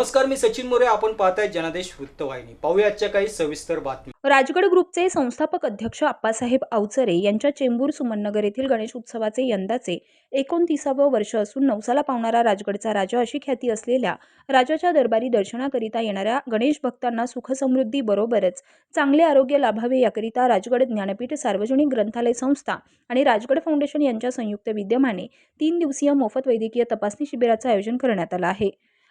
नमस्कार मी सचिन मोरे. आपण पाहताय जनादेश वृत्तवाहिनी. पाहूया आजच्या काही सविस्तर बातमी राजगड ग्रुपचे संस्थापक अध्यक्ष आप्पासाहेब अवचरे यांच्या चेंबूर सुमननगर येथील गणेश उत्सवाचे यंदाचे एकोणतीसावं वर्ष असून नवसाला पावणारा राजगडचा राजा अशी ख्याती असलेल्या राजाच्या दरबारी दर्शनाकरिता येणाऱ्या गणेश भक्तांना सुखसमृद्धी बरोबरच चांगले आरोग्य लाभावे याकरिता राजगड ज्ञानपीठ सार्वजनिक ग्रंथालय संस्था आणि राजगड फाउंडेशन यांच्या संयुक्त विद्यमाने तीन दिवसीय मोफत वैद्यकीय तपासणी शिबिराचं आयोजन करण्यात आलं आहे.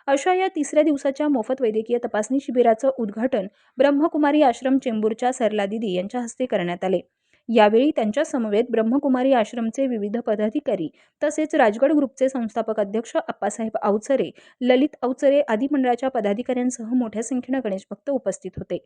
अशा या तिसऱ्या दिवसाच्या मोफत वैद्यकीय तपासणी शिबिराचं उद्घाटन ब्रह्मकुमारी आश्रम चेंबूरच्या सरला दिदी यांच्या हस्ते करण्यात आले. यावेळी त्यांच्या समवेत ब्रह्मकुमारी आश्रमचे विविध पदाधिकारी तसेच राजगड ग्रुपचे संस्थापक अध्यक्ष अप्पासाहेब अवचरे ललित अवचरे आदी मंडळाच्या पदाधिकाऱ्यांसह मोठ्या संख्येनं गणेश भक्त उपस्थित होते.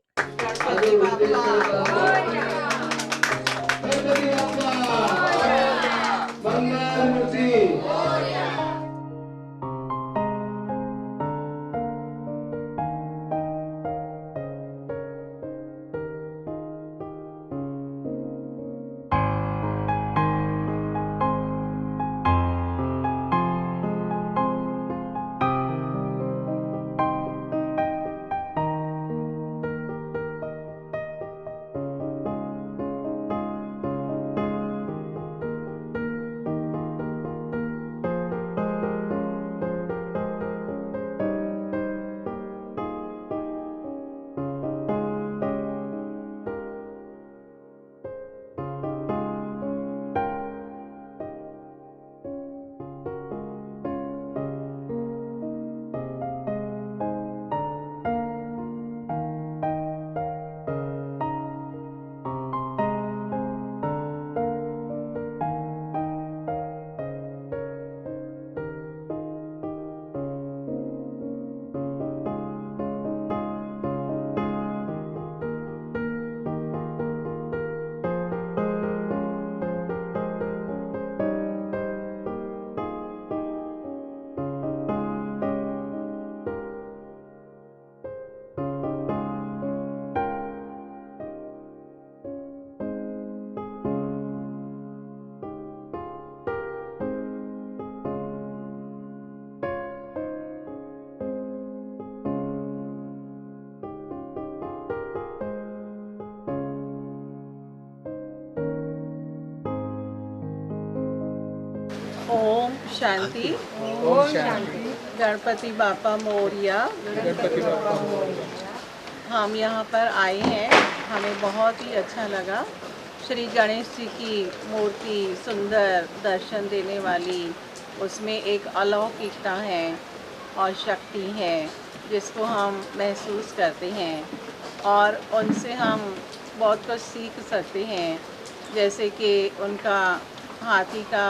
शांति। ओम शांति। गणपति बापा मोरिया। गणपति बापा हम यहाँ पर आए हैं। हमें बहुत ही अच्छा लगा। श्री गणेश जी की मूर्ति सुंदर दर्शन देने वाली उसमें एक अलौकिकता है और शक्ति है जिसको हम महसूस करते हैं। और उनसे हम बहुत कुछ सीख सकते हैं जैसे कि उनका हाथी का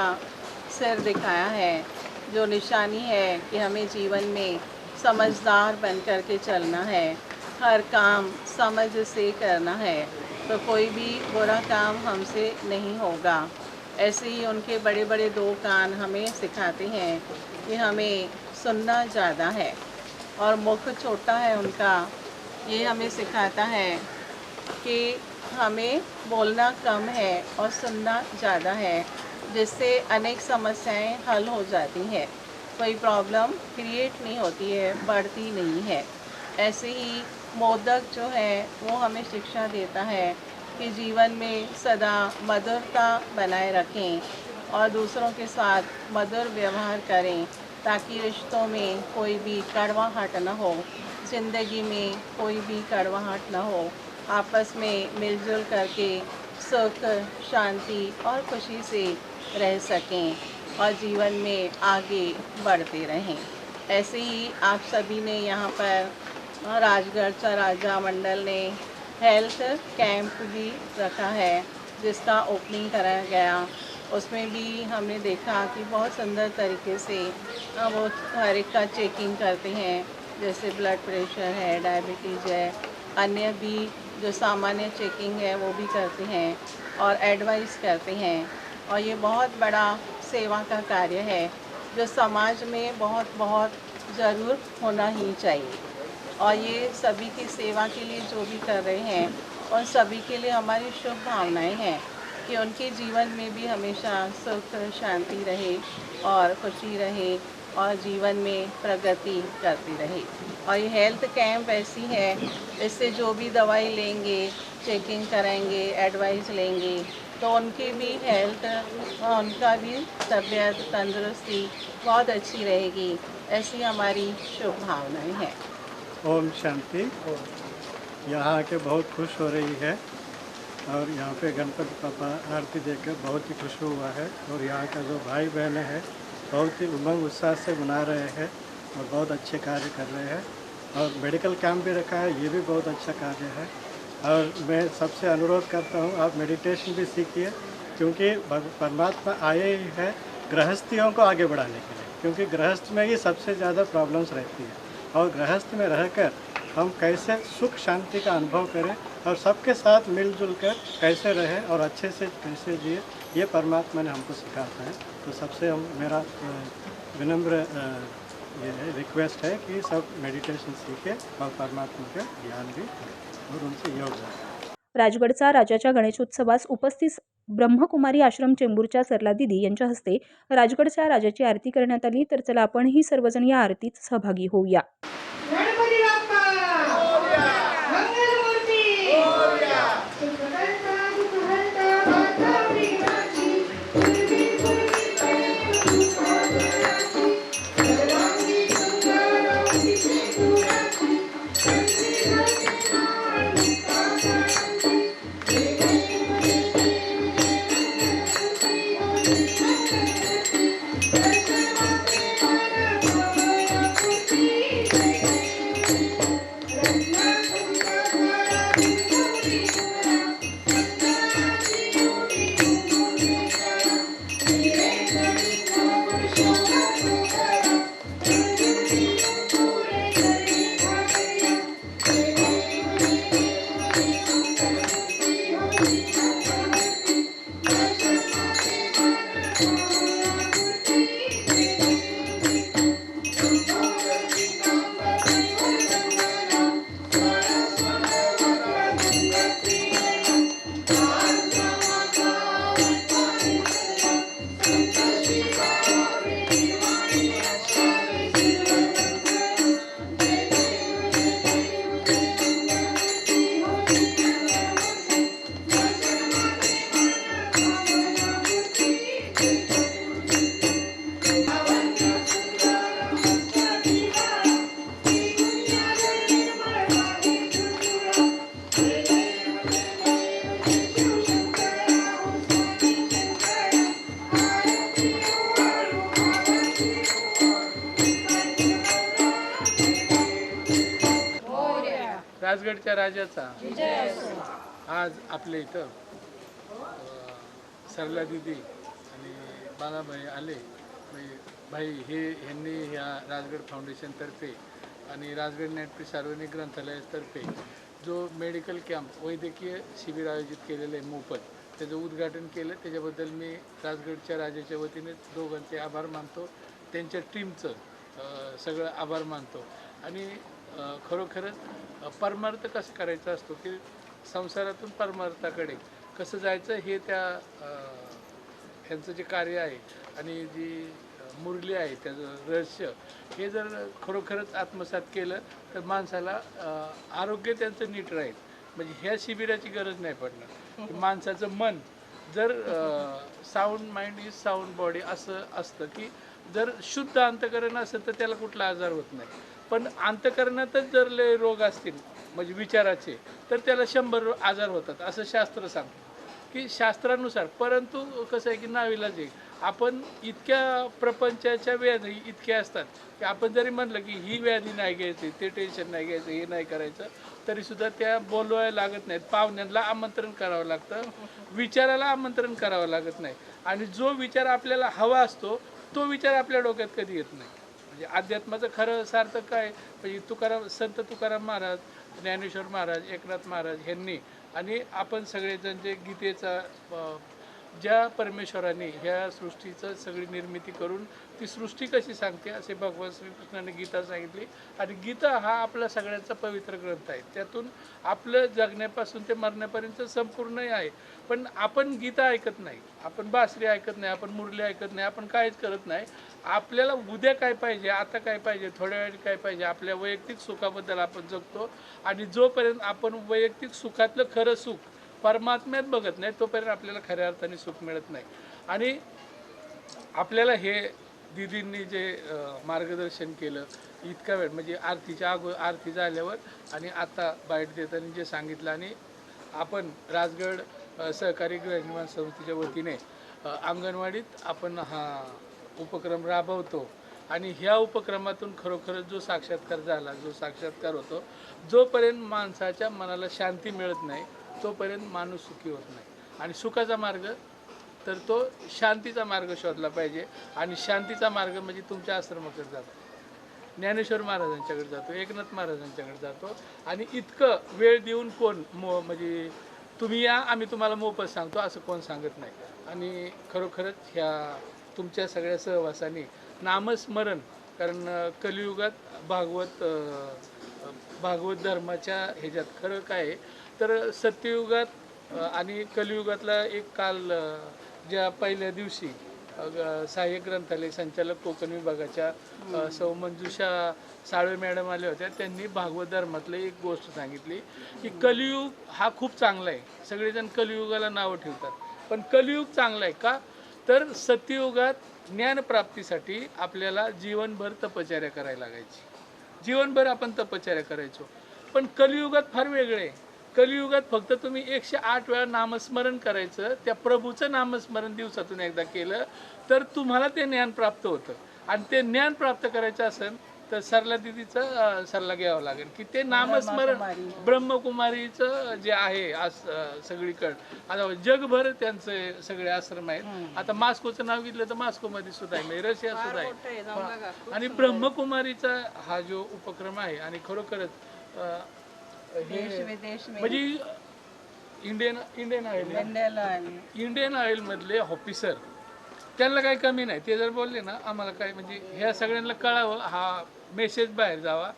सिर दिखाया है, जो निशानी है कि हमें जीवन में समझदार बन कर के चलना है। हर काम समझ से करना है तो कोई भी बुरा काम हमसे नहीं होगा। ऐसे ही उनके बड़े बड़े दो कान हमें सिखाते हैं कि हमें सुनना ज़्यादा है, और मुख छोटा है उनका। ये हमें सिखाता है कि हमें बोलना कम है और सुनना ज़्यादा है। जिससे अनेक समस्याएँ हल हो जाती हैं। कोई प्रॉब्लम क्रिएट नहीं होती है, बढ़ती नहीं है। ऐसे ही मोदक जो है, वो हमें शिक्षा देता है कि जीवन में सदा मधुरता बनाए रखें और दूसरों के साथ मधुर व्यवहार करें ताकि रिश्तों में कोई भी कड़वाहट न हो, ज़िंदगी में कोई भी कड़वाहट न हो। आपस में मिलजुल करके सुख, शांति और खुशी से रह सकें और जीवन में आगे बढ़ते रहें। ऐसे ही आप सभी ने यहाँ पर राजगढ़ राजा मंडल ने हेल्थ कैंप भी रखा है, जिसका ओपनिंग कराया गया। उसमें भी हमने देखा कि बहुत सुंदर तरीके से वो हर एक का चेकिंग करते हैं, जैसे ब्लड प्रेशर है डायबिटीज़ है। अन्य भी जो सामान्य चेकिंग है, वो भी करते हैं और एडवाइस करते हैं। और ये बहुत बड़ा सेवा का कार्य है, जो समाज में बहुत बहुत ज़रूर होना ही चाहिए। और ये सभी की सेवा के लिए जो भी कर रहे हैं और सभी के लिए हमारी शुभ भावनाएँ हैं कि उनके जीवन में भी हमेशा सुख, शांति रहे और खुशी रहे और जीवन में प्रगति करती रहे। और ये हेल्थ कैंप ऐसी है, इससे जो भी दवाई लेंगे चेकिंग कराएँगे एडवाइस लेंगे तो उनकी भी हेल्थ और उनका भी तबीयत तंदुरुस्ती बहुत अच्छी रहेगी, ऐसी हमारी शुभभावनाएँ हैं। ओम शांति। यहाँ आके बहुत खुश हो रही है और यहाँ पे गणपति पापा आरती देखकर बहुत ही खुश हुआ है और यहाँ का जो भाई बहन है, बहुत ही उमंग उत्साह से मना रहे हैं और बहुत अच्छे कार्य कर रहे हैं और मेडिकल कैंप भी रखा है, ये भी बहुत अच्छा कार्य है। और मैं सबसे अनुरोध करता हूँ, आप मेडिटेशन भी सीखिए, क्योंकि परमात्मा आए ही है गृहस्थियों को आगे बढ़ाने के लिए, क्योंकि गृहस्थ में ही सबसे ज़्यादा प्रॉब्लम्स रहती है। और गृहस्थ में रहकर हम कैसे सुख शांति का अनुभव करें और सबके साथ मिलजुल कर कैसे रहें और अच्छे से कैसे जिए, ये परमात्मा ने हमको सिखाता है। तो सबसे हम, मेरा विनम्र ये रिक्वेस्ट है कि सब मेडिटेशन सीखें और परमात्मा का ज्ञान भी करें। राजगडचा राजाच्या गणेशोत्सवास उपस्थित ब्रह्मकुमारी आश्रम चेंबूरच्या सरला दिदी यांच्या हस्ते राजगडच्या राजाची आरती करण्यात आली. तर चला आपणही सर्वजण या आरतीत सहभागी होऊया. राजगडच्या राजाचा आज आपल्या इथं सरला दिदी आणि बालाभाई आले. भाई हे ह्यांनी ह्या राजगड फाउंडेशनतर्फे आणि राजगड नाट्य सार्वजनिक ग्रंथालयातर्फे जो मेडिकल कॅम्प वैद्यकीय शिबिर आयोजित केलेलं आहे मोफत त्याचं उद्घाटन केलं. त्याच्याबद्दल मी राजगडच्या राजाच्या वतीने दोघांचे आभार मानतो. त्यांच्या टीमचं सगळं आभार मानतो. आणि खरोखरच परमार्थ कसं करायचा असतो की संसारातून परमार्थाकडे कसं जायचं हे त्या ह्यांचं जे कार्य आहे आणि जी मुरली आहे त्याचं रहस्य हे जर खरोखरच आत्मसात केलं तर माणसाला आरोग्य त्यांचं नीट राहील. म्हणजे ह्या शिबिराची गरज नाही पडणार. माणसाचं मन जर sound mind is sound body असं असतं की जर शुद्ध अंतकरण असेल तर त्याला कुठला आजार होत नाही. पण अंतकरणातच जर लय रोग असतील म्हणजे विचाराचे तर त्याला शंभर आजार होतात असं शास्त्र सांगतं. की शास्त्रानुसार परंतु कसं आहे की नाविलाज आहे आपण इतक्या प्रपंचाच्या व्याधी इतक्या असतात की आपण जरी म्हणलं की ही व्याधी नाही घ्यायची ते टेन्शन नाही घ्यायचं हे नाही करायचं तरीसुद्धा त्या बोलवायला लागत नाहीत. पाहुण्यांना आमंत्रण करावं लागतं. विचाराला आमंत्रण करावं लागत नाही. आणि जो विचार आपल्याला हवा असतो तो विचार आपल्या डोक्यात कधी येत नाही. म्हणजे अध्यात्माचं खरं सार्थक काय? म्हणजे तुकाराम संत तुकाराम महाराज ज्ञानेश्वर महाराज एकनाथ महाराज यांनी आणि आपण सगळेजण जे गीतेचा ज्या परमेश्वराने ह्या सृष्टीचं सगळी निर्मिती करून ती सृष्टी कशी सांगते असे भगवान श्रीकृष्णाने गीता सांगितली. आणि गीता हा आपला सगळ्यांचा पवित्र ग्रंथ आहे. त्यातून आपलं जगण्यापासून ते मरण्यापर्यंत संपूर्ण आहे. पण आपण गीता ऐकत नाही. आपण बासरी ऐकत नाही. आपण मुरली ऐकत नाही. आपण काहीच करत नाही. आपल्याला उद्या काय पाहिजे आता काय पाहिजे थोड्या वेळ काय पाहिजे आपल्या वैयक्तिक सुखाबद्दल आपण जगतो. आणि जोपर्यंत आपण वैयक्तिक सुखातलं खरं सुख परमात्म्यात बघत नाही तोपर्यंत आपल्याला खऱ्या अर्थाने सुख मिळत नाही. आणि आपल्याला हे दिदींनी जे मार्गदर्शन केलं इतका वेळ म्हणजे आरतीच्या अगो आरती झाल्यावर आणि आता बाईट देताना जे सांगितलं आणि आपण राजगड सहकारी गृहनिर्माण संस्थेच्या वतीने अंगणवाडीत आपण हा उपक्रम राबवतो. आणि ह्या उपक्रमातून खरोखरच जो साक्षात्कार झाला जो साक्षात्कार होतो जोपर्यंत माणसाच्या मनाला शांती मिळत नाही तोपर्यंत माणूस सुखी होत नाही. आणि सुखाचा मार्ग तर तो शांतीचा मार्ग शोधला पाहिजे. आणि शांतीचा मार्ग म्हणजे तुमच्या आश्रमाकडे जातो. ज्ञानेश्वर महाराजांच्याकडे जातो एकनाथ महाराजांच्याकडे जातो. आणि इतकं वेळ देऊन कोण मो म्हणजे तुम्ही या आम्ही तुम्हाला मोफत सांगतो असं कोण सांगत नाही. आणि खरोखरच ह्या तुमच्या सगळ्या सहवासाने नामस्मरण कारण कलियुगात भागवत भागवत धर्माच्या ह्याच्यात खरं काय तर सत्ययुगात आणि कलियुगातला एक काल ज्या पहिल्या दिवशी सहाय्यक ग्रंथालय संचालक कोकण विभागाच्या सौ मंजुषा साळवे मॅडम आल्या होत्या. त्यांनी भागवत धर्मातलं एक गोष्ट सांगितली की कलियुग हा खूप चांगला आहे. सगळेजण कलियुगाला नावं ठेवतात. पण कलियुग चांगला आहे का? तर सत्ययुगात ज्ञानप्राप्तीसाठी आपल्याला जीवनभर तपश्चर्या करायला लागायची. जीवनभर आपण तपश्चर्या करायचो. पण कलियुगात फार वेगळे. आहे कलियुगात फक्त तुम्ही एकशे आठ वेळा नामस्मरण करायचं त्या प्रभूचं नामस्मरण दिवसातून एकदा केलं तर तुम्हाला ते ज्ञान प्राप्त होतं. आणि ते ज्ञान प्राप्त करायचं असेल तर सरला दिदीचा अं, सल्ला घ्यावा लागेल. की ते नामस्मरण ब्रह्मकुमारीचं जे आहे आज सगळीकडं. आता जगभर त्यांचे सगळे आश्रम आहेत. आता मास्कोचं नाव घेतलं तर मास्कोमध्ये सुद्धा आहे म्हणजे रशिया सुद्धा आहे. आणि ब्रह्मकुमारीचा हा जो उपक्रम आहे आणि खरोखरच म्हणजे Indian Indian oil Indian oil. ऑइलमधले officer त्यांना काही कमी नाही. ते जर बोलले ना आम्हाला काय म्हणजे ह्या सगळ्यांना कळावं हा मेसेज बाहेर जावा.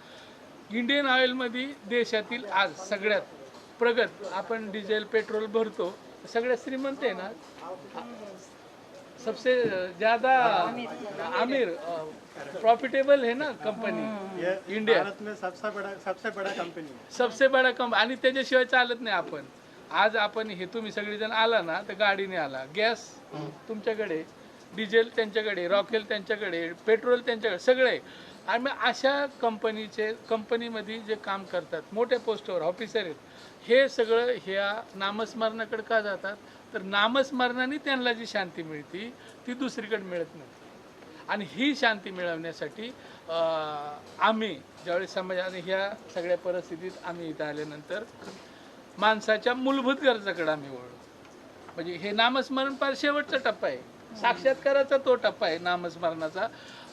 इंडियन ऑइलमध्ये देशातील आज सगळ्यात प्रगत आपण डिझेल पेट्रोल भरतो सगळ्यात श्रीमंत आहे ना. सबसे ज़्यादा आमिर प्रॉफिटेबल है ना कंपनी इंडिया भारत में सबसे बड़ा सबसे बड़ा कंपनी सबसे बडा कंप आणि त्याच्याशिवाय चालत नाही आपण. आज आपण हे तुम्ही सगळेजण आला ना तर गाडीने आला. गॅस तुमच्याकडे. डिझेल त्यांच्याकडे रॉकेल त्यांच्याकडे पेट्रोल त्यांच्याकडे सगळे. आहे. आणि अशा कंपनीचे कंपनीमध्ये जे काम करतात मोठ्या पोस्टवर ऑफिसर आहेत हे सगळं ह्या नामस्मरणाकडे का जातात? तर नामस्मरणाने त्यांना जी शांती मिळते ती दुसरीकडे मिळत नाही. आणि ही शांती मिळवण्यासाठी आम्ही ज्यावेळी समाजाने ह्या सगळ्या परिस्थितीत आम्ही इथं आल्यानंतर माणसाच्या मूलभूत गरजाकडे आम्ही वळलो. म्हणजे हे नामस्मरण फार शेवटचा टप्पा आहे. साक्षात्काराचा तो टप्पा आहे नामस्मरणाचा.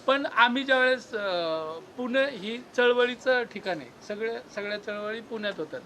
पण आम्ही ज्यावेळेस पुणे ही चळवळीचं ठिकाण आहे सगळ्या सगळ्या चळवळी पुण्यात होतात.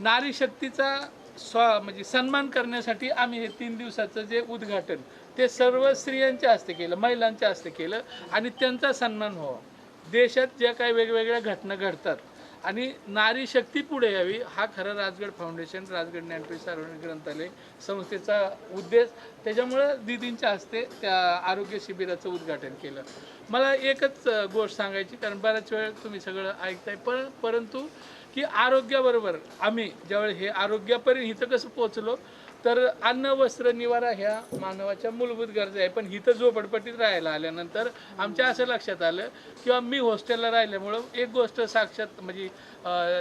नारी शक्तीचा स्व म्हणजे सन्मान करण्यासाठी आम्ही हे तीन दिवसाचं जे उद्घाटन ते सर्व स्त्रियांच्या हस्ते केलं महिलांच्या हस्ते केलं आणि त्यांचा सन्मान व्हावा. देशात ज्या काही वेगवेगळ्या घटना घडतात आणि नारी शक्ती पुढे यावी हा खरं राजगड फाउंडेशन राजगड ज्ञानपीठ सार्वजनिक ग्रंथालय संस्थेचा उद्देश. त्याच्यामुळं दिदींच्या हस्ते त्या आरोग्य शिबिराचं उद्घाटन केलं. मला एकच गोष्ट सांगायची कारण बऱ्याच वेळ तुम्ही सगळं ऐकताय. पण परंतु की आरोग्याबरोबर आम्ही ज्यावेळी हे आरोग्यापर्यंत इथं कसं पोचलो तर अन्न वस्त्र निवारा ह्या मानवाच्या मूलभूत गरजा आहे पण इथं झोपडपट्टीत राहायला आल्यानंतर आमच्या असं लक्षात आलं किंवा मी हॉस्टेलला राहिल्यामुळं एक गोष्ट साक्षात म्हणजे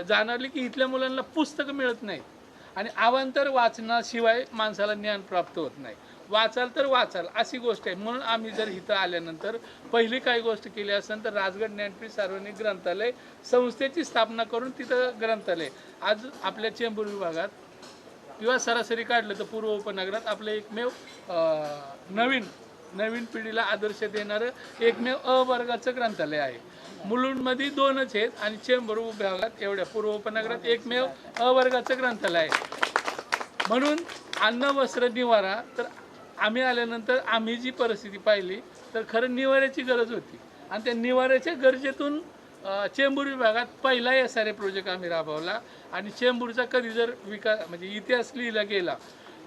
जाणवली की इथल्या मुलांना पुस्तकं मिळत नाहीत. आणि अवांतर वाचनाशिवाय माणसाला ज्ञान प्राप्त होत नाही. वाचाल तर वाचाल अशी गोष्ट आहे. म्हणून आम्ही जर इथं आल्यानंतर पहिली काही गोष्ट केली असेल तर राजगड ज्ञानपीठ सार्वजनिक ग्रंथालय संस्थेची स्थापना करून तिथं ग्रंथालय. आज आपल्या चेंबूर विभागात किंवा सरासरी काढलं तर पूर्व उपनगरात आपलं एकमेव नवीन नवीन पिढीला आदर्श देणारं एकमेव अ वर्गाचं ग्रंथालय आहे. मुलुंडमध्ये दोनच आहेत आणि चेंबर विभागात एवढ्या पूर्व उपनगरात एकमेव अ वर्गाचं ग्रंथालय आहे. म्हणून अन्न वस्त्र निवारा तर आम्ही आल्यानंतर आम्ही जी परिस्थिती पाहिली तर खरं निवाऱ्याची गरज होती. आणि त्या निवाऱ्याच्या गरजेतून चेंबूर विभागात पहिला एस आर ए प्रोजेक्ट आम्ही राबवला. आणि चेंबूरचा कधी जर विकास म्हणजे इतिहास लिहिला गेला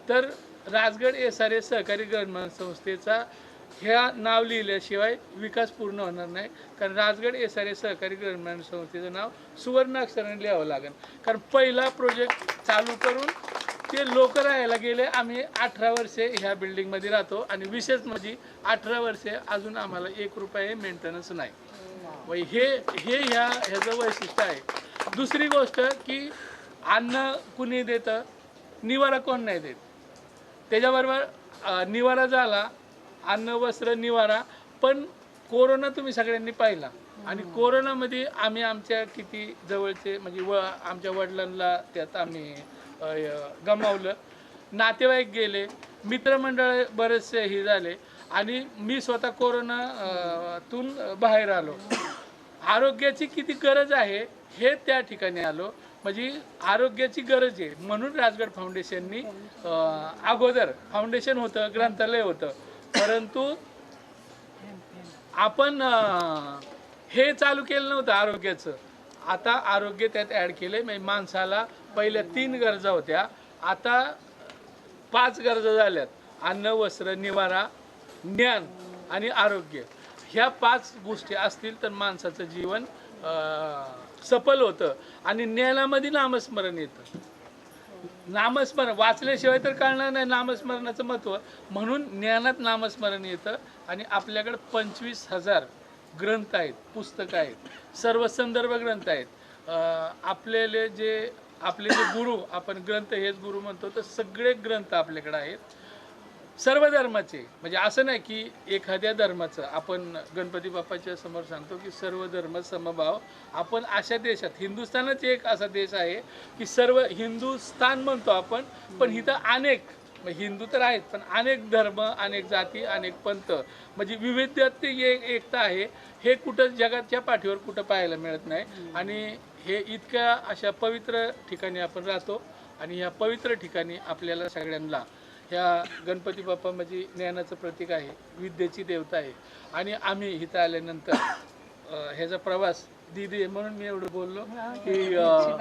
तर राजगड एस आर ए सहकारी गणमान संस्थेचा ह्या नाव लिहिल्याशिवाय विकास पूर्ण होणार नाही. कारण राजगड एस आर ए सहकारी गणमान संस्थेचं नाव सुवर्ण अक्षराने लिहावं लागेल. कारण पहिला प्रोजेक्ट चालू करून ते लोक राहायला गेले. आम्ही अठरा वर्षे ह्या बिल्डिंगमध्ये राहतो. आणि विशेष म्हणजे अठरा वर्षे अजून आम्हाला एक रुपये मेंटेनन्स नाही. व हे हे ह्या ह्याचं वैशिष्ट्य आहे. दुसरी गोष्ट की अन्न कुणी देतं? निवारा कोण नाही देत? त्याच्याबरोबर निवारा झाला अन्न वस्त्र निवारा पण कोरोना तुम्ही सगळ्यांनी पाहिला. आणि कोरोनामध्ये आम्ही आमच्या किती जवळचे म्हणजे व आमच्या वडिलांना त्यात आम्ही गमावलं. नातेवाईक गेले मित्रमंडळ बरेचसे हे झाले. आणि मी स्वतः कोरोना तून बाहेर आलो. आरोग्याची किती गरज आहे हे त्या ठिकाणी आलो. म्हणजे आरोग्याची गरज आहे. म्हणून राजगड फाउंडेशननी अगोदर फाउंडेशन होतं ग्रंथालय होतं. परंतु आपण हे चालू केलं नव्हतं आरोग्याचं. आता आरोग्य त्यात ॲड केले म्हणजे माणसाला पहिल्या तीन गरजा होत्या. आता पाच गरजा झाल्यात. अन्न वस्त्र निवारा ज्ञान आणि आरोग्य ह्या पाच गोष्टी असतील तर माणसाचं जीवन सफल होतं. आणि ज्ञानामध्ये नामस्मरण येतं. नामस्मरण वाचल्याशिवाय तर कळणार नाही नामस्मरणाचं महत्त्व म्हणून ज्ञानात नामस्मरण येतं आणि आपल्याकडे पंचवीस हजार ग्रंथ आहेत पुस्तकं आहेत सर्व संदर्भ ग्रंथ आहेत. आपल्याले जे आपले जे गुरु आपण ग्रंथ हेच गुरु म्हणतो तर सगळे ग्रंथ आपल्याकडे आहेत. सर्व धर्माचे म्हणजे असं नाही की एखाद्या धर्माचं आपण गणपती बाप्पाच्या समोर सांगतो की सर्व धर्म समभाव आपण अशा देशात हिंदुस्थानच एक असा देश आहे की सर्व हिंदुस्थान म्हणतो आपण पण इथं अनेक हिंदू तर आहेत पण अनेक धर्म अनेक जाती अनेक पंथ म्हणजे विविधते एक एकता आहे हे कुठं जगाच्या पाठीवर कुठं पाहायला मिळत नाही. आणि हे इतक्या अशा पवित्र ठिकाणी आपण राहतो आणि ह्या पवित्र ठिकाणी आपल्याला सगळ्यांना ह्या गणपती बाप्पा म्हणजे ज्ञानाचं प्रतीक आहे विद्येची देवता आहे. आणि आम्ही इथं आल्यानंतर ह्याचा प्रवास दिदी म्हणून मी एवढं बोललो की अं,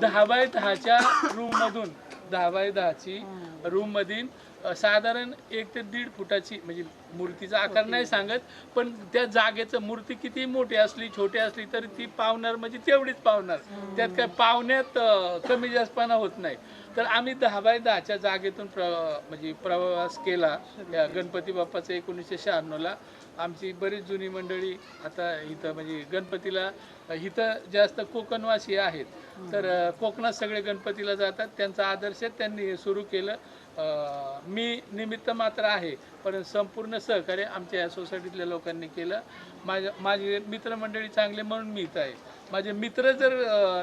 दहा बाय दहाच्या रूममधून दहा बाय दहाची रूममधील अ, साधारण एक ते दीड फुटाची म्हणजे मूर्तीचा आकार नाही सांगत पण त्या जागेचं मूर्ती किती मोठी असली छोटी असली तरी ती पावणार म्हणजे तेवढीच पावणार. त्यात काय पावण्यात अ, कमी जास्तपणा होत नाही. तर आम्ही दहा बाय दहाच्या जागेतून प्र म्हणजे प्रवास केला या गणपती बाप्पाचा एकोणीसशे शहाण्णवला. आमची बरीच जुनी मंडळी आता इथं म्हणजे गणपतीला इथं जास्त कोकणवासी आहेत. तर कोकणात सगळे गणपतीला जातात. त्यांचा आदर्श त्यांनी हे सुरू केलं. मी निमित्त मात्र आहे पण संपूर्ण सहकार्य आमच्या या सोसायटीतल्या लोकांनी केलं. माझ्या माझे मित्रमंडळी चांगले म्हणून मी इथं आहे. माझे मित्र जर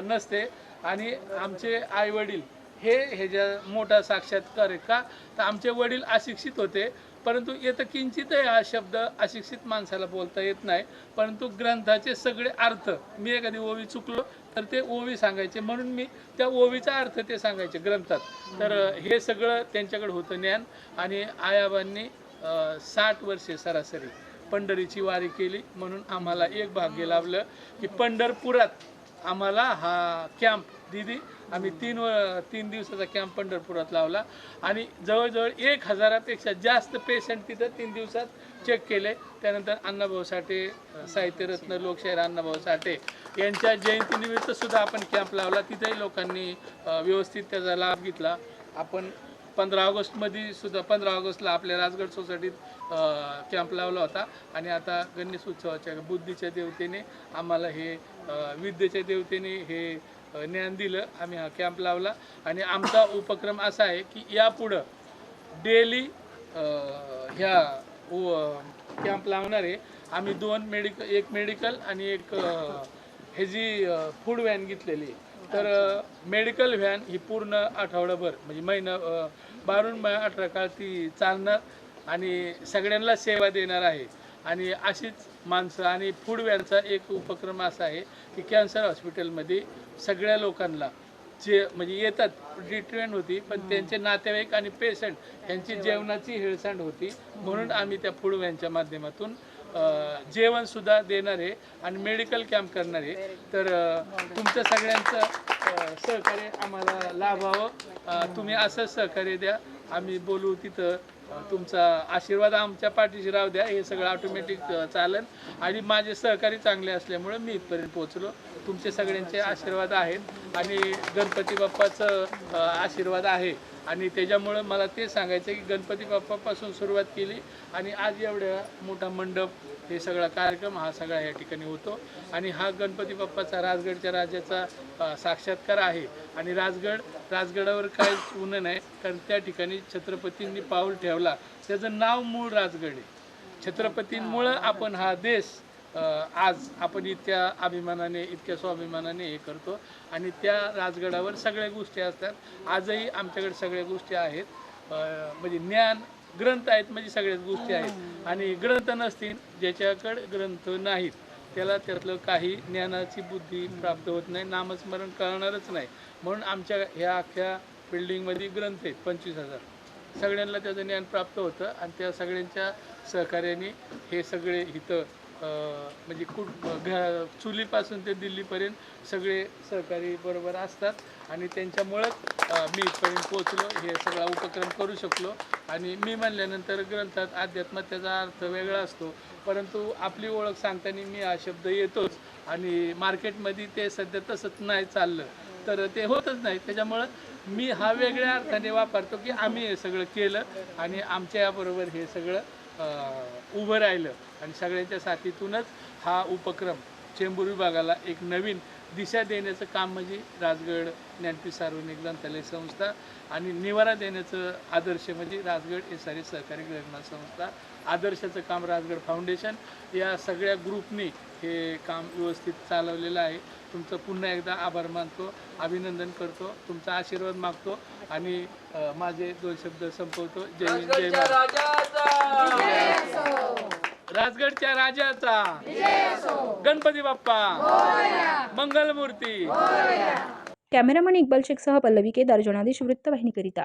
नसते आणि आमचे आईवडील हे ह्याच्या मोठा साक्षात्कार आहे का? तर आमचे वडील अशिक्षित होते. परंतु येतं किंचितही हा शब्द अशिक्षित माणसाला बोलता येत नाही. परंतु ग्रंथाचे सगळे अर्थ मी एखादी ओवी चुकलो तर ते ओवी सांगायचे. म्हणून मी त्या ओवीचा अर्थ ते सांगायचे ग्रंथात. तर हे सगळं त्यांच्याकडे होतं ज्ञान आणि आयाबांनी साठ वर्षे सरासरी पंढरीची वारी केली. म्हणून आम्हाला एक भाग्य लाभलं की पंढरपुरात आम्हाला हा कॅम्प दिदी आम्ही तीन व- तीन दिवसाचा कॅम्प पंढरपुरात लावला. आणि जवळजवळ एक हजारापेक्षा जास्त पेशंट तिथं तीन दिवसात चेक केले. त्यानंतर अण्णाभाऊ साठे साहित्यरत्न लोकशाहीर अण्णाभाऊ साठे यांच्या जयंतीनिमित्त सुद्धा आपण कॅम्प लावला. तिथेही लोकांनी व्यवस्थित त्याचा लाभ घेतला. आपण पंधरा ऑगस्टमध्ये सुद्धा पंधरा ऑगस्टला आपल्या राजगड सोसायटीत कॅम्प लावला होता. आणि आता गणेश उत्सवाच्या बुद्धीच्या देवतेने आम्हाला हे विद्येच्या देवतेने हे ज्ञान दिलं आम्ही हा कॅम्प लावला. आणि आमचा उपक्रम असा आहे की यापुढं डेली ह्या कॅम्प लावणार आहे आम्ही दोन मेडिक एक मेडिकल आणि एक हे जी फूड व्हॅन घेतलेली तर मेडिकल व्हॅन ही पूर्ण आठवडाभर म्हणजे महिना बारून अठरा काळ ती चालणार आणि सगळ्यांना सेवा देणार आहे. आणि अशीच माणसं आणि फूड व्हॅनचा एक उपक्रम असा आहे की कॅन्सर हॉस्पिटलमध्ये सगळ्या लोकांना जे म्हणजे येतात. ट्रीटमेंट होती पण त्यांचे नातेवाईक आणि पेशंट यांची जेवणाची हेळसांड होती. म्हणून आम्ही त्या फूड व्हॅनच्या माध्यमातून जेवण सुद्धा देणार आहे आणि मेडिकल कॅम्प करणार. आहे तर अ, तुमचं सगळ्यांचं सहकार्य आम्हाला लाभावं. तुम्ही असंच सहकार्य द्या. आम्ही बोलू तिथं. तुमचा आशीर्वाद आमच्या पाठीशी राहू द्या हे सगळं ऑटोमॅटिक चालेल आणि माझे सहकारी चांगले असल्यामुळे मी इथपर्यंत पोहोचलो. तुमचे सगळ्यांचे आशीर्वाद आहेत. आणि गणपती बाप्पाचं आशीर्वाद आहे. आणि त्याच्यामुळं मला ते सांगायचं की गणपती बाप्पापासून सुरुवात केली आणि आज एवढ्या मोठा मंडप हे सगळा कार्यक्रम हा सगळा या ठिकाणी होतो. आणि हा गणपती बाप्पाचा राजगडच्या राजाचा साक्षात्कार आहे. आणि राजगड राजगडावर काहीच उन्हं नाही कारण त्या ठिकाणी छत्रपतींनी पाऊल ठेवला. त्याचं नाव मूळ राजगड आहे. छत्रपतींमुळं आपण हा देश आज आपण इतक्या अभिमानाने इतक्या स्वाभिमानाने हे करतो. आणि त्या राजगडावर सगळ्या गोष्टी असतात. आजही आमच्याकडे सगळ्या गोष्टी आहेत. म्हणजे ज्ञान ग्रंथ आहेत म्हणजे सगळ्याच गोष्टी आहेत. आणि ग्रंथ नसतील ज्याच्याकडे ग्रंथ नाहीत त्याला त्यातलं काही ज्ञानाची बुद्धी प्राप्त होत नाही नामस्मरण कळणारच नाही. म्हणून आमच्या ह्या अख्ख्या बिल्डिंगमध्ये ग्रंथ आहेत पंचवीस हजार. सगळ्यांना त्याचं ज्ञान प्राप्त होतं आणि त्या सगळ्यांच्या सहकार्याने हे सगळे इथं म्हणजे कुठ घ चुलीपासून ते दिल्लीपर्यंत सगळे सहकारी बरोबर असतात आणि त्यांच्यामुळंच मी इथपर्यंत पोचलो हे सगळा उपक्रम करू शकलो. आणि मी म्हणल्यानंतर ग्रंथात अध्यात्मात त्याचा अर्थ वेगळा असतो. परंतु आपली ओळख सांगताना मी हा शब्द येतोच आणि मार्केटमध्ये ते सध्या तसंच नाही चाललं. तर ते होतच नाही. त्याच्यामुळं मी हा वेगळ्या अर्थाने वापरतो की आम्ही हे सगळं केलं आणि आमच्या याबरोबर हे सगळं उभं राहिलं आणि सगळ्यांच्या साथीतूनच हा उपक्रम चेंबूर विभागाला एक नवीन दिशा देण्याचं काम म्हणजे राजगड ज्ञानपीठ सार्वजनिक ग्रंथालय संस्था आणि निवारा देण्याचं आदर्श म्हणजे राजगड एस आर सहकारी ग्रंथ संस्था आदर्शाचं काम राजगड फाउंडेशन या सगळ्या ग्रुपनी हे काम व्यवस्थित चालवलेलं आहे. तुमचं पुन्हा एकदा आभार मानतो अभिनंदन करतो तुमचा आशीर्वाद मागतो आणि माझे दोन शब्द संपवतो. जय हिंद जय महाराज. राजगडच्या राजाचा! गणपती बाप्पा! मंगलमूर्ती! कॅमेरामन इक्बाल शेखसह पल्लवी केदार जनादेश वृत्तवाहिनीकरिता.